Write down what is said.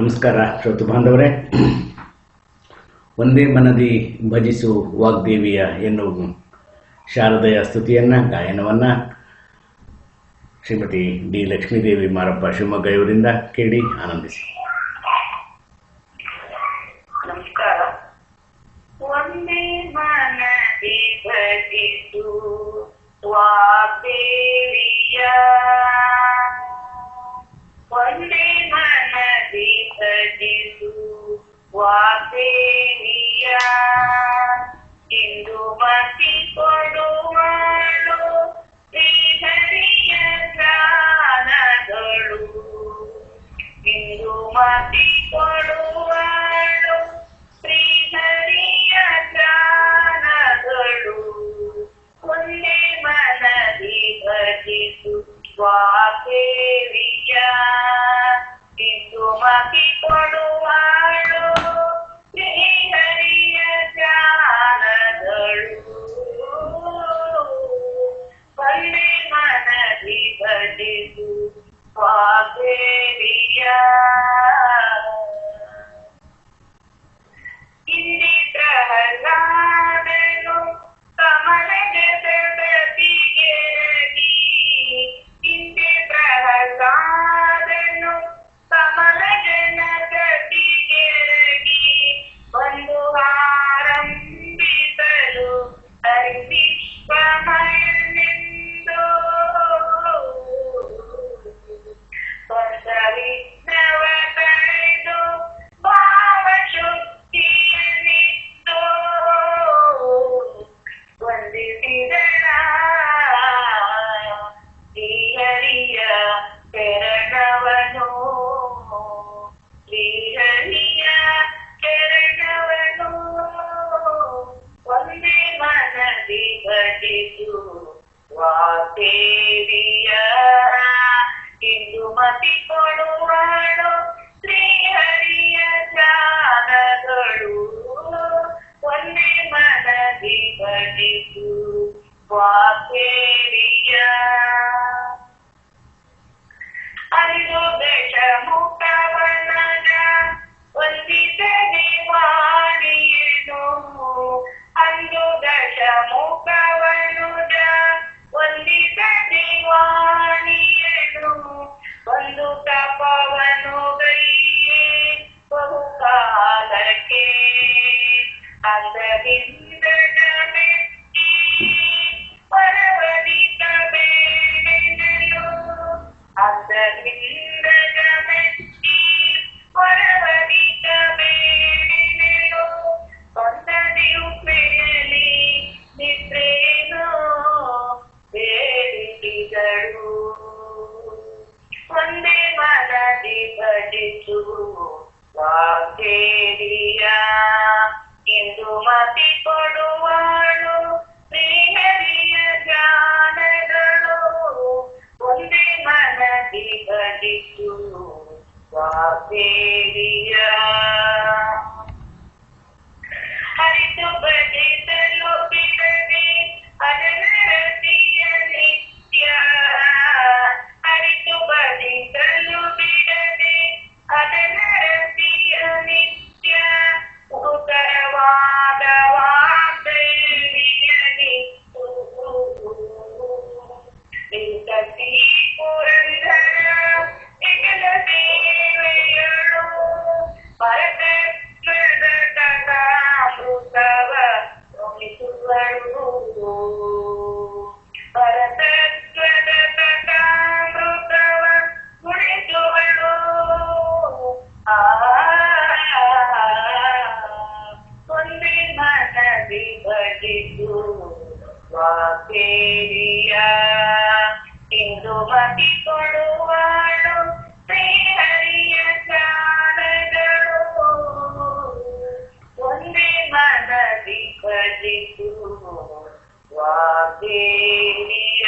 ನಮಸ್ಕಾರ, ಶ್ರೋತು ಬಾಂಧವರೇ. ಒಂದೇ ಮನದಿ ಭಜಿಸು ವಾಗ್ದೇವಿಯ ಎನ್ನುವ ಶಾರದೆಯ ಸ್ತುತಿಯನ್ನು, ಗಾಯನವನ್ನು ಶ್ರೀಮತಿ ಡಿ. ಲಕ್ಷ್ಮೀದೇವಿ ಮಾರಪ್ಪ ಶಿವಮೊಗ್ಗ ಇವರಿಂದ ಕೇಳಿ ಆನಂದಿಸಿ. ನಮಸ್ಕಾರ. ಸ್ವಾದೇವಿಯ ಸ್ವಾದೇವಿಯ ಇಂದು ಮತಿ ಕೊಡುವಳು Indra ಚರಣವನು ಶ್ರೀಹರಿಯ ಚರಣವನು ಒಂದೇ ಮನದಿ ಭಜಿಸು ವಾದೇವಿಯ ಇಂದು ಮತಿ ಕೊಡುವಳು ಶ್ರೀಹರಿಯ ಜ್ಞಾನಗಳು ಒಂದೇ ಮನದಿ ಭಜಿಸು ವಾದೇವಿಯ ಒಂದೇ ಮನದಿ ಭಜಿಸು ವಾಗ್ದೇವಿಯ स्वादेव्या ಮನದಿ ಭಜಿಸು ವಾಗ್ದೇವಿಯ ಇಂದು ಮತಿ ಕೊಡುವಳು ಶ್ರೀಹರಿಯ ಜ್ಞಾನಗಳು ಒಂದೇ ಮನದಿ ಭಜಿಸು ವಾಗ್ದೇವಿಯ